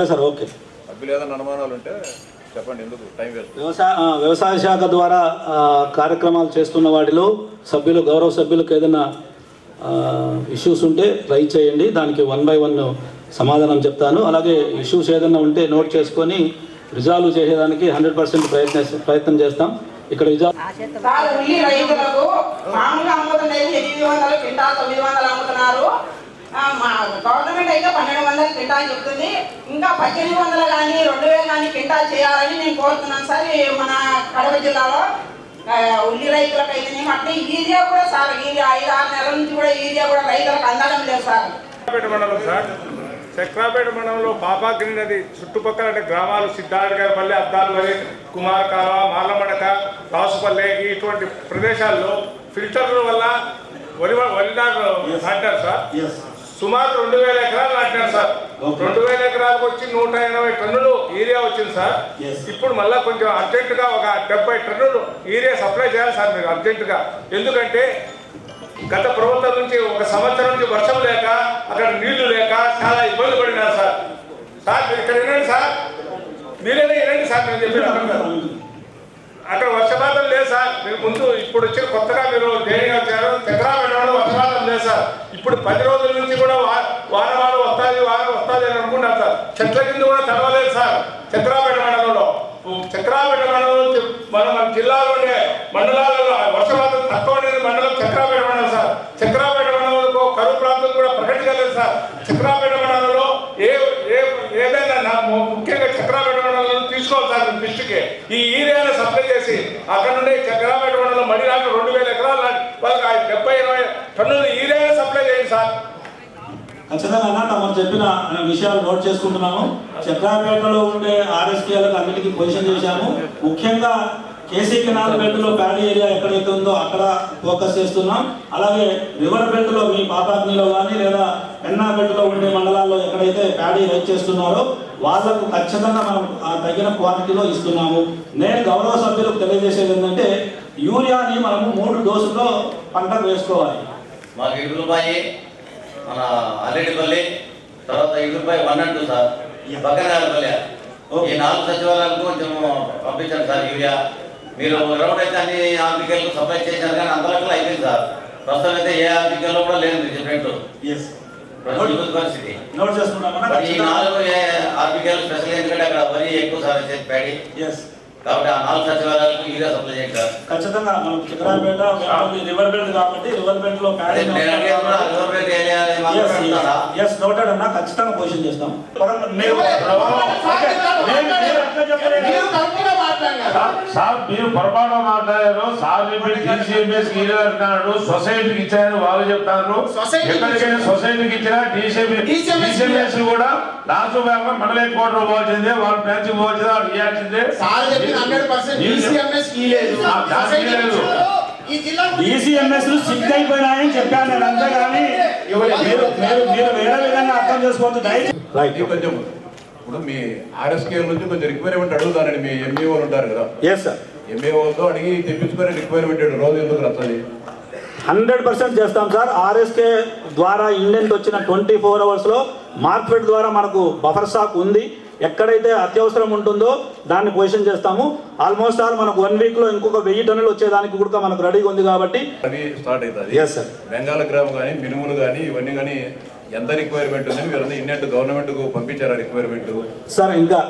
Sir okay. సభ్యులు ఏదైనా అనుమానాలు ఉంటే చెప్పండి ఎందుకు? Time waste. వ్యవసాయ ఆ, వ్యవసాయ శాఖ ద్వారా కార్యక్రమాలు చేస్తున్న వాటిలో సభ్యులు గౌరవ సభ్యులకు ఏదైనా ఇష్యూస్ ఉంటే రైట్ చేయండి. దానికి వన్ బై వన్ సమాధానం చెప్తాను. అలాగే ఇష్యూస్ ఏదైనా ఉంటే నోట్ చేసుకొని రిజాల్వ్ చేసేదానికి హండ్రెడ్ పర్సెంట్ ప్రయత్న ప్రయత్నం చేస్తాం. ఇక్కడ రిజాల్వ్ సార్ ఉల్లి రైతులకు మామూలుగా అమ్ముతుండేది ఎనిమిది వందలు క్వింటాల్ తొమ్మిది వందలు అమ్ముతున్నారు. ఆ, మా గవర్నమెంట్ అయితే పన్నెండు వందలు క్వింటాల్ చెప్తుంది. ఇంకా పద్దెనిమిది వందలు కానీ రెండు వేలు కానీ క్వింటాల్ చేయాలని నేను కోరుతున్నాను సార్. ఈ మన కడప జిల్లాలో ఉల్లి రైతులకు అయితేనేమో అట్లే ఈరియా కూడా సార్ ఈరియా ఐదు ఆరు నెలల నుంచి కూడా ఈరియా కూడా రైతులకు అందడం లేదు సార్. చక్రాపేట మండలం సార్. చక్రాపేట మండలంలో పాపాగ్ని నది చుట్టుపక్కల అంటే గ్రామాలు సిద్ధార్థగారిపల్లి అద్దాలపల్లి కుమారకాల మార్లమడక రాసుపల్లి ఇటువంటి ప్రదేశాల్లో ఫిల్టర్ల వల్ల వరి వరి నాటు నాటారు సార్. సుమారు రెండు వేల ఎకరాలు నాటినారు సార్. రెండు వేల ఎకరాలకు వచ్చి నూట ఎనభై టన్నులు ఏరియా వచ్చింది సార్. ఇప్పుడు మళ్ళీ కొంచెం అర్జెంటుగా ఒక డెబ్బై టన్నులు ఏరియా సప్లై చేయాలి సార్ మీరు అర్జెంటుగా. ఎందుకంటే గత ప్రభుత్వం నుంచి ఒక సంవత్సరం నుంచి వర్షం లేక అక్కడ నీళ్ళు లేక చాలా ఇబ్బంది పడినారు సార్. సార్ మీరు ఇక్కడ వినండి సార్. మీరేనే వినండి సార్ నేను చెప్పిన అక్కడ వర్షపాతం లేదు సార్. మీరు ముందు ఇప్పుడు వచ్చిన కొత్తగా మీరు దేనిగా వచ్చారు చక్రాపేటలో వర్షపాతం లేదు సార్. ఇప్పుడు పది రోజుల నుంచి కూడా వా- వారం వాన వస్తుంది వారం వస్తుంది అని అనుకుంటారు సార్. చెట్ల కింద కూడా తడవలేదు సార్. చక్రాపేట మండలంలో. చక్రాపేట మండలం మన మన జిల్లాలోనే మండలాలలో వర్షపాతం తక్కువ ఉండేది మండలం చక్రాపేట మండలం సార్. చక్రాపేట మండలంలో కరువు ప్రాంతం కూడా ప్రకటించలేదు సార్. చక్రాపేట మండలంలో ఏ ఏ ఏదైనా నా ముఖ్యంగా చక్రాపేట మండలంలో తీసుకోవాలి సార్ మీ దృష్టికి. ఈ ఏరియాను చేసి అక్కడ నుండి చక్రాపేట మండలం మడి రెండు వేల ఎకరాలు నాటి వాళ్ళకి డెబ్బై ఇరవై టన్నులు ఏరియాను సప్లై చేయండి సార్. ఖచ్చితంగా అన్న మనం చెప్పిన విషయాలు నోట్ చేసుకుంటున్నాము. చక్రాపేటలో ఉండే ఆర్ఎస్కేలకు అన్నిటికీ పొజిషన్ చేశాము. ముఖ్యంగా కేసీ కెనాల్ బెల్ట్లో ప్యాడీ ఏరియా ఎక్కడైతే ఉందో అక్కడ ఫోకస్ చేస్తున్నాం. అలాగే రివర్ బెల్ట్లో మీ పాపాగ్నిలో కానీ లేదా ఎన్నా బెల్ట్లో ఉండే మండలాల్లో ఎక్కడైతే ప్యాడీ రైట్ చేస్తున్నారో వాళ్ళకు ఖచ్చితంగా మనం ఆ తగిన క్వాంటిటీలో ఇస్తున్నాము. నేను గౌరవ సభ్యులకు తెలియజేసేది ఏంటంటే యూరియాని మనము మూడు డోసుల్లో పంటకు వేసుకోవాలి. మాకు ఇగురుపాయి మన అల్లెడిపల్లి తర్వాత Igurupayi one and two sir. ఈ పక్కన ఈ నాలుగు సచివాలయాలకు కొంచెం పంపించాను సార్ యూరియా. మీరు గ్రౌండ్ అయితే అన్ని ఆర్టికల్కు సప్లై చేశారు కానీ అంతలకల్లా అయిపోయింది సార్. ప్రస్తుతం అయితే ఏ ఆర్టికల్లో కూడా లేదు మీరు చెప్పినట్టు ఎస్ పరిస్థితి. నోట్ చేసుకుంటామన్నా మరి ఈ నాలుగు ఆర్టికల్ స్పెషల్ ఎందుకంటే అక్కడ వరి ఎక్కువ సార్ ఎస్ కాబట్టి ఆ నాలుగు సచివాలయాలకు సప్లై సార్. ఖచ్చితంగా మనం వ్యాపారి రివర్ బెల్ట్ కాబట్టి రివర్ బెల్ట్లో మాత్రమే పెడతారా? ఎస్ నోటెడ్ అన్న. ఖచ్చితంగా పొజిషన్ చేస్తాం. సార్- మీరు పొరపాటు మాట్లాడారు. సార్ చెప్పి డీసీఎంఎస్ అంటున్నాడు. సొసైటీకి ఇచ్చారు వాళ్ళు చెప్తారు. ఎక్కడికైనా సొసైటీకి ఇచ్చినా డీసీఎంఎస్ కూడా లాస్ట్ బ్యాంక్ మనమే కోట్లు పోవాల్సిందే వాళ్ళ బ్రాంచ్ పోవాల్సిందే వాళ్ళు ఇవ్వాల్సిందే. సిక్ అయిపోయినాయని చెప్పాను నేను అంతేగాని మీరు మీరు మీరు వేరే విధంగా అర్థం చేసుకోవద్దు. దయచేసి రైట్ ఇది కొంచెం ఇప్పుడు మీ ఆర్ఎస్కే నుంచి కొంచెం రిక్వైర్మెంట్ అడుగుతారండి మీ ఎంఈఓ ఉంటారు కదా. ఎస్ సార్ ఎంఈఓతో అడిగి తెప్పించుకొని రిక్వైర్మెంట్ రోజు ఎందుకు వస్తుంది హండ్రెడ్ పర్సెంట్ చేస్తాం సార్ ఆర్ఎస్కే ద్వారా ఇండెంట్ వచ్చిన ట్వంటీ ఫోర్ అవర్స్లో మార్కెట్ ద్వారా మనకు బఫర్ స్టాక్ ఉంది. ఎక్కడైతే అత్యవసరం ఉంటుందో దాన్ని పొజిషన్ చేస్తాము. ఆల్మోస్ట్ ఆల్ మనకు వన్ వీక్లో ఇంకొక వెయ్యి టన్నులు వచ్చేదానికి కూడా మనకు రెడీగా ఉంది కాబట్టి స్టార్ట్ అవుతుంది. Yes, sir. బెంగాల్ గ్రామ్ కానీ మినుములు కానీ ఇవన్నీ కానీ ఎంత రిక్వైర్మెంట్ ఉంది? మీరు ఇండియన్ గవర్నమెంట్కు పంపించారా రిక్వైర్మెంట్ సార్ ఇంకా.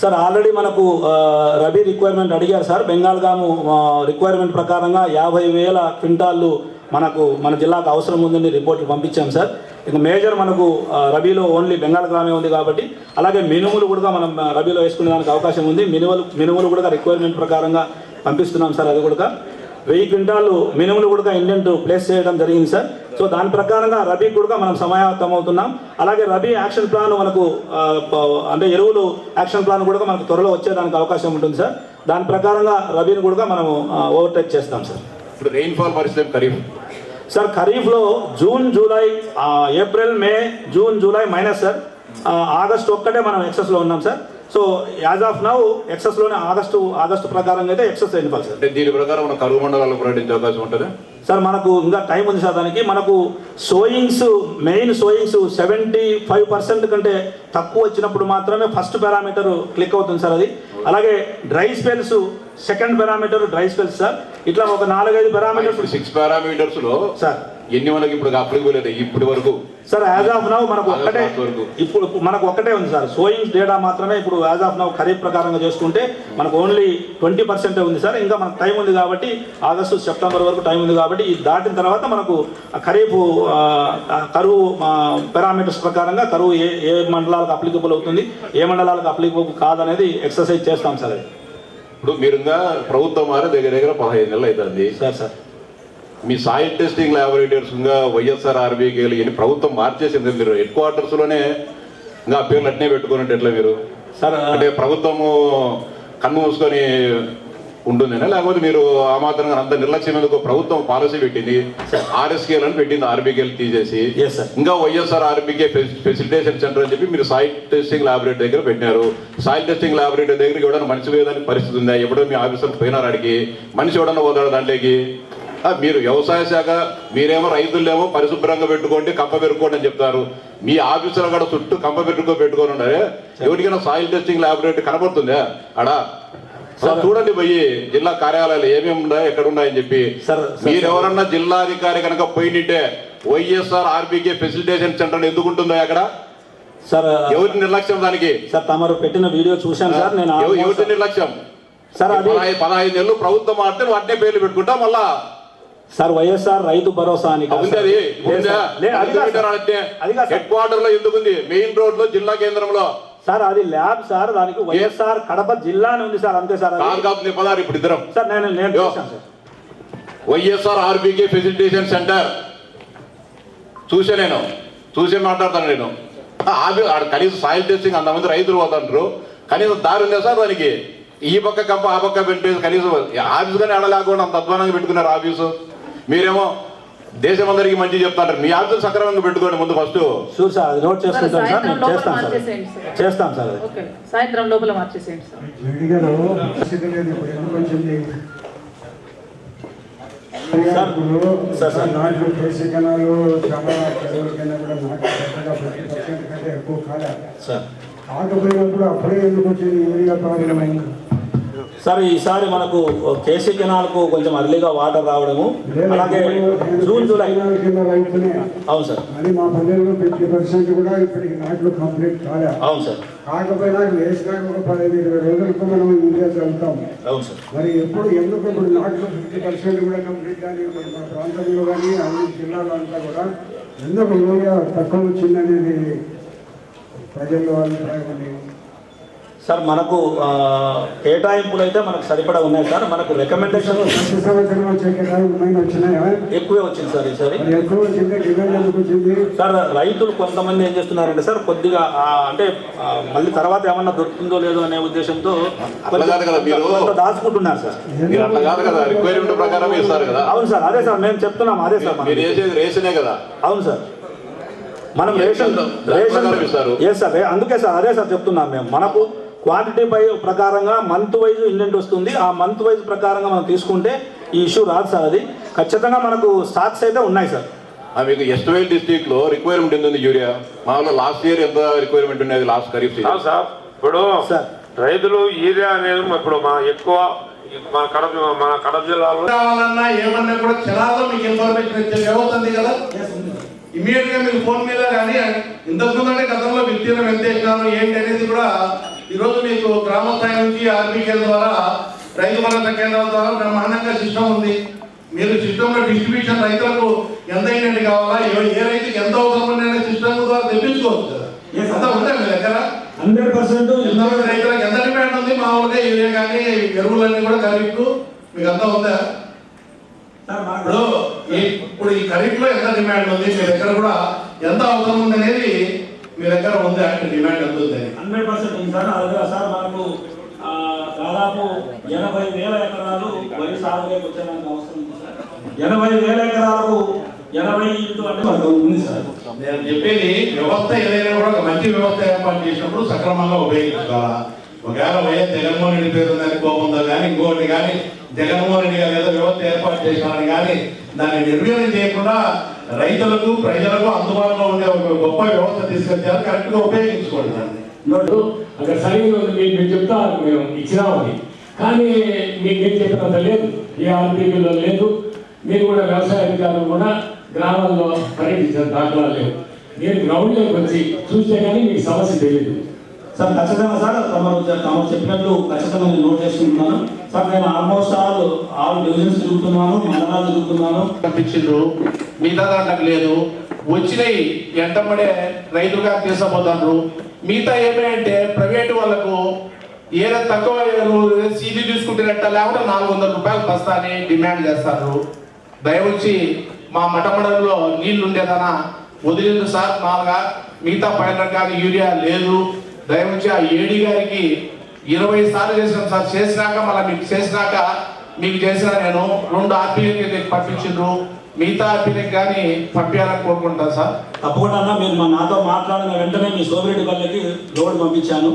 సార్ ఆల్రెడీ మనకు రబీ రిక్వైర్మెంట్ అడిగారు సార్. బెంగాల్ గాము రిక్వైర్మెంట్ ప్రకారంగా యాభై వేల క్వింటాళ్ళు మనకు మన జిల్లాకు అవసరం ఉందని రిపోర్ట్లు పంపించాం సార్. ఇక మేజర్ మనకు రబీలో ఓన్లీ బెంగాల్ గ్రామే ఉంది కాబట్టి అలాగే మినుములు కూడా మనం రబీలో వేసుకునే దానికి అవకాశం ఉంది. మినుములు మినుములు కూడా రిక్వైర్మెంట్ ప్రకారంగా పంపిస్తున్నాం సార్ అది కూడా. వెయ్యి క్వింటాలు మినుములు కూడా ఇండెంట్ ప్లేస్ చేయడం జరిగింది సార్. సో దాని ప్రకారంగా రబీ కూడా మనం సమాయత్తం అవుతున్నాం. అలాగే రబీ యాక్షన్ ప్లాన్ మనకు అంటే ఎరువులు యాక్షన్ ప్లాన్ కూడా మనకు త్వరలో వచ్చేదానికి అవకాశం ఉంటుంది సార్. దాని ప్రకారంగా రబీని కూడా మనము ఓవర్టేక్ చేస్తాం సార్. ఇప్పుడు రెయిన్ఫాల్ పరిస్థితి ఖరీఫ్. సార్ ఖరీఫ్లో June July April May June July minus sir. August ఒక్కటే మనం ఎక్సెస్లో ఉన్నాం sir. So as of now ఎక్సెస్లోనే August August ప్రకారంగా అయితే ఎక్సెస్ అయిన సార్. అంటే దీని ప్రకారం మన కరువు మండలాలకు ప్రకటించే అవకాశం ఉంటుంది? సార్ మనకు ఇంకా టైం ఉంది సార్ దానికి. మనకు sowings main sowings seventy five percent కంటే తక్కువ వచ్చినప్పుడు మాత్రమే ఫస్ట్ పారామీటర్ క్లిక్ అవుతుంది సార్ అది. అలాగే dry spells second parameter dry spells sir. ఇట్లా ఒక నాలుగైదు పారామీటర్స్ సిక్స్ పారామీటర్స్లో సార్. ఎన్ని మనకి ఇప్పుడు అప్లికబుల్ ఇప్పటి వరకు. సార్ యాజ్ ఆఫ్ నౌ మనకు ఒక్కటే. ఇప్పుడు మనకు ఒక్కటే ఉంది సార్ సోయింగ్స్ డేటా మాత్రమే ఇప్పుడు యాజ్ ఆఫ్ నౌ ఖరీఫ్ ప్రకారంగా చేసుకుంటే మనకు ఓన్లీ ట్వంటీ పర్సెంటే ఉంది సార్ ఇంకా మనకు టైం ఉంది కాబట్టి ఆగస్టు సెప్టెంబర్ వరకు టైం ఉంది కాబట్టి ఇది దాటిన తర్వాత మనకు ఖరీఫ్ కరువు పారామీటర్స్ ప్రకారంగా కరువు ఏ ఏ మండలాలకు అప్లికబుల్ అవుతుంది ఏ మండలాలకు అప్లికబుల్ కాదనేది ఎక్సర్సైజ్ చేస్తాం సార్ ఇప్పుడు మీరు ఇంకా ప్రభుత్వం మారే దగ్గర దగ్గర పదహైదు నెలలు అవుతుంది. సార్ సార్ మీ సాయిల్ టెస్టింగ్ ల్యాబొరేటరీస్ ఇంకా వైఎస్ఆర్ ఆర్బీకి ఇవన్నీ ప్రభుత్వం మార్చేసింది మీరు? హెడ్ క్వార్టర్స్లోనే ఇంకా పేర్లు అట్నే పెట్టుకున్నట్టు ఎట్లా మీరు? సార్ అంటే ప్రభుత్వము కన్ను మూసుకొని ఉంటుందేనా? లేకపోతే మీరు ఆ మాత్రంగా అంత నిర్లక్ష్యం ఎందుకు ప్రభుత్వం పాలసీ పెట్టింది? ఆర్ఎస్కేల్ అని పెట్టింది ఆర్బీకేలు తీసేసి. ఇంకా వైఎస్ఆర్ ఆర్బీకే ఫెసిలిటేషన్ సెంటర్ అని చెప్పి మీరు సాయిల్ టెస్టింగ్ ల్యాబొరేటరీ దగ్గర పెట్టినారు. సాయిల్ టెస్టింగ్ ల్యాబొరేటరీ దగ్గర ఎవడన్నా మనిషి పోయేదానికి పరిస్థితి ఉందా? ఎప్పుడో మీ ఆఫీసర్ పోయినారు ఆడికి. మనిషి ఎవడన్నా పోతాడు దాంట్లోకి? మీరు వ్యవసాయ శాఖ మీరేమో రైతులేమో పరిశుభ్రంగా పెట్టుకోండి కంప పెట్టుకోండి అని చెప్తారు. మీ ఆఫీసులో కూడా చుట్టూ కంప పెట్టుకో పెట్టుకొని ఉన్నారే ఎవరికైనా సాయిల్ టెస్టింగ్ ల్యాబొరేటరీ కనబడుతుందా? అడా. చూడండి పోయి జిల్లా కార్యాలయాలు ఏమేమి ఉన్నాయి ఎక్కడ ఉన్నాయని చెప్పి. సార్, సార్, మీరు ఎవరన్నా జిల్లా అధికారి కనుక పోయినింటే వైఎస్ఆర్ ఆర్బీకే ఫెసిలిటేషన్ సెంటర్ ఎందుకు ఉంటుందో అక్కడ సార్ ఎవరి నిర్లక్ష్యం దానికి? సార్ తమరు పెట్టిన వీడియో చూశాను సార్ నేను ఎవరి నిర్లక్ష్యం? సార్ పదహైదు నెలలు ప్రభుత్వం మారితే వాటినే పేర్లు పెట్టుకుంటా మళ్ళా సార్ వైఎస్ఆర్ రైతు భరోసా అని. హెడ్ క్వార్టర్లో ఎందుకు ఉంది? మెయిన్ రోడ్లో జిల్లా కేంద్రంలో. సార్ అది ల్యాబ్ సార్ దానికి వైఎస్ఆర్ కడప జిల్లా అని ఉంది సార్ అంతే సార్ పదారు ఇప్పుడు ఇద్దరం. సార్ నేను నేను వైఎస్ఆర్ ఆర్బీకే ఫెసిలిటేషన్ సెంటర్. చూసే నేను. చూసే మాట్లాడతాను నేను. ఆడ కనీసం సాయిల్ టెస్టింగ్ అంతమంది రైతులు పోతాంటారు కనీసం దారి ఉందా సార్ దానికి? ఈ పక్క కంప ఆ పక్క పెట్టేసి కనీసం ఆఫీస్ కానీ ఆడలేకుండా అంత అధ్వానంగా పెట్టుకున్నారు ఆఫీసు. మీరేమో దేశం అందరికీ మంచి చెప్తాంటారు. మీ ఆఫీసు సక్రమంగా పెట్టుకోండి ముందు ఫస్ట్. షూర్ సార్ అది నోట్ చేసుకుంటాను సార్ నేను చేస్తాను సార్. మార్చేసేయండి సార్. ఓకే సాయంత్రం లోపల మార్చేసేయండి సార్. కేసీ చాలా చెరువుల కూడా కంటే ఎక్కువ కాలే కాకపోయినప్పుడు అప్పుడే ఎందుకు వచ్చింది? యూరియా ప్రాబ్లం సార్ ఈసారి మనకు కేసీ కెనాల్కు కొంచెం అర్లీగా వాటర్ రావడము. అలాగే జూన్ జూలై. అవును సార్. అది మా పల్లెల్లో ఫిఫ్టీ పర్సెంట్ కూడా ఇప్పటికి నాట్లు కంప్లీట్ కాలే. అవును సార్. కాకపోయినా వేసినాక ఒక పదహైదు ఇరవై రోజులకు మనం అవును సార్. మరి ఎప్పుడు ఎందుకు ఇప్పుడు నాట్లో ఫిఫ్టీ పర్సెంట్ కూడా కంప్లీట్ కానీ ఇప్పుడు మన ప్రాంతంలో కానీ అన్ని జిల్లాలో అంతా కూడా ఎందుకు తక్కువ వచ్చిందనేది ప్రజల్లో అభిప్రాయం ఉంది. సార్ మనకు కేటాయింపులు అయితే మనకు సరిపడా ఉన్నాయి సార్. మనకు రికమెండేషన్ ఎక్కువే వచ్చింది సార్ ఈసారి. సార్ రైతులు కొంతమంది ఏం చేస్తున్నారంటే సార్ కొద్దిగా అంటే మళ్ళీ తర్వాత ఏమన్నా దొరుకుతుందో లేదో అనే ఉద్దేశంతో దాచుకుంటున్నారు సార్. మీరు అట్లా కాదు కదా రిక్వైర్మెంట్ ప్రకారం ఇస్తారు కదా. అవును సార్ అదే సార్ మేము చెప్తున్నాం అదే సార్ రేషనే కదా. అవును సార్. మనం రేషన్ రేషన్ అందుకే సార్ అదే సార్ చెప్తున్నాం మేము. మనకు క్వాంటిటీ పై ప్రకారంగా మంత్ వైజ్ ఇండెంట్ వస్తుంది. ఆ మంత్ వైజ్ ప్రకారంగా మనం తీసుకుంటే ఈ ఇష్యూ రాదు సార్ అది. ఖచ్చితంగా మనకు స్టాక్స్ అయితే ఉన్నాయి సార్. మీకు ఎస్ట్వేల్ డిస్ట్రిక్ట్లో రిక్వైర్మెంట్ ఉంది యూరియా మామూలు లాస్ట్ ఇయర్ ఎంత రిక్వైర్మెంట్ ఉండేది లాస్ట్ ఖరీఫ్ సార్. ఇప్పుడు సార్. రైతులు ఈరియా అనేది ఇప్పుడు మా ఎక్కువ మన కడప మన కడప జిల్లాలో కావాలన్నా ఏమన్నా కూడా క్షణాల్లో మీకు ఇన్ఫర్మేషన్ ఇచ్చే వ్యవస్థ ఉంది. కదా ఇమీడియట్గా మీకు ఫోన్ మీద కానీ ఇంతకుముందు అంటే గతంలో విత్తీర్ణం ఎంత వేసినారు ఏంటి అనేది కూడా ఈరోజు మీకు గ్రామ స్థాయి నుంచి ఆర్బీకేల ద్వారా రైతు భరోసా కేంద్రాల ద్వారా బ్రహ్మాండంగా సిస్టమ్ ఉంది. మీరు సిస్టంలో డిస్ట్రిబ్యూషన్ రైతులకు ఎంత అయినట్టు కావాలా? ఏ- రైతుకి ఎంత అవసరం అనే సిస్టమ్ ద్వారా తెప్పించుకోవచ్చు కదా. అంతా మీ దగ్గర? హండ్రెడ్ పర్సెంట్ ఎంతమంది రైతులకు ఎంత డిమాండ్ ఉంది? మామూలుగా యూరియా కానీ ఎరువులన్నీ కూడా ఖరీఫ్ మీకు అంతా ఉందా? ఇప్పుడు ఇప్పుడు ఈ ఖరీఫ్లో ఎంత డిమాండ్ ఉంది? మీ దగ్గర కూడా ఎంత అవసరం ఉంది అనేది మీ దగ్గర ఉంది అంటే డిమాండ్ అని. హండ్రెడ్ పర్సెంట్ ఉంది సార్. అదే సార్ మనకు దాదాపు ఎనభై వేల ఎకరాలు వరి సాగులోకి వచ్చేదానికి అవసరం ఉంది సార్. ఎనభై వేల ఎకరాలకు ఎనభై ఇంటూ అంటే మనకు ఉంది సార్. నేను చెప్పేది వ్యవస్థ ఏదైనా కూడా ఒక మంచి వ్యవస్థ ఏర్పాటు చేసినప్పుడు సక్రమంగా ఉపయోగించుకోవాలా? ఒకవేళ వైఎస్ జగన్మోహన్ రెడ్డి పేరు ఉందని కోపంతో కానీ ఇంకోటి కానీ జగన్మోహన్ రెడ్డి గారు ఏదో వ్యవస్థ ఏర్పాటు చేసినారని కానీ దాన్ని నిర్వీర్యం చేయకుండా రైతులకు ప్రజలకు అందుబాటులో ఉండే ఒక గొప్ప వ్యవస్థ తీసుకొచ్చారు కరెక్ట్గా ఉపయోగించుకోండి దాన్ని నోటు అక్కడ సరిగ్గా ఉంది మీరు చెప్తారు మేము ఇచ్చినామని. కానీ మీకు నేను చెప్పినంత లేదు. ఏ ఆర్బీపీలో లేదు. మీరు కూడా వ్యవసాయ అధికారులు కూడా గ్రామాల్లో పర్యటించిన దాఖలా లేవు. నేను గ్రౌండ్లోకి వచ్చి చూస్తే కానీ మీకు సమస్య తెలియదు సార్ ఖచ్చితంగా సార్ తమరు తమరు చెప్పినట్లు ఖచ్చితంగా నేను నోట్ చేసుకుంటున్నాను. సార్ నేను ఆల్మోస్ట్ ఆల్ ఆల్ డివిజన్స్ తిరుగుతున్నాను మండలాలు తిరుగుతున్నాను పంపించిండ్రు మిగతా దాంట్లోకి లేదు. వచ్చినాయి ఎంటబడే రైతులుగా గారు మిగతా ఏమంటే ప్రైవేట్ వాళ్ళకు ఏదో తక్కువ సీడీ తీసుకుంటున్నట్ట లేకుండా నాలుగు వందల రూపాయలు బస్తా అని డిమాండ్ చేస్తారు దయవచ్చి మా మఠమడంలో నీళ్ళు ఉండేదనా వదిలేదు సార్. మాగా మిగతా పైన కానీ యూరియా లేదు. దయవచ్చి ఆ ఏడీ గారికి ఇరవై సార్లు చేసినాం సార్. చేసినాక మళ్ళీ మీకు చేసినాక మీకు చేసిన నేను రెండు ఆర్పీలకి పంపించిండ్రు. మిగతా పిల్లకి కానీ పంపించాలని కోరుకుంటాను సార్. తప్పకుండా అన్న మీరు మా నాతో మాట్లాడిన వెంటనే మీ సోమిరెడ్డి పల్లెకి లోడ్ పంపించాను.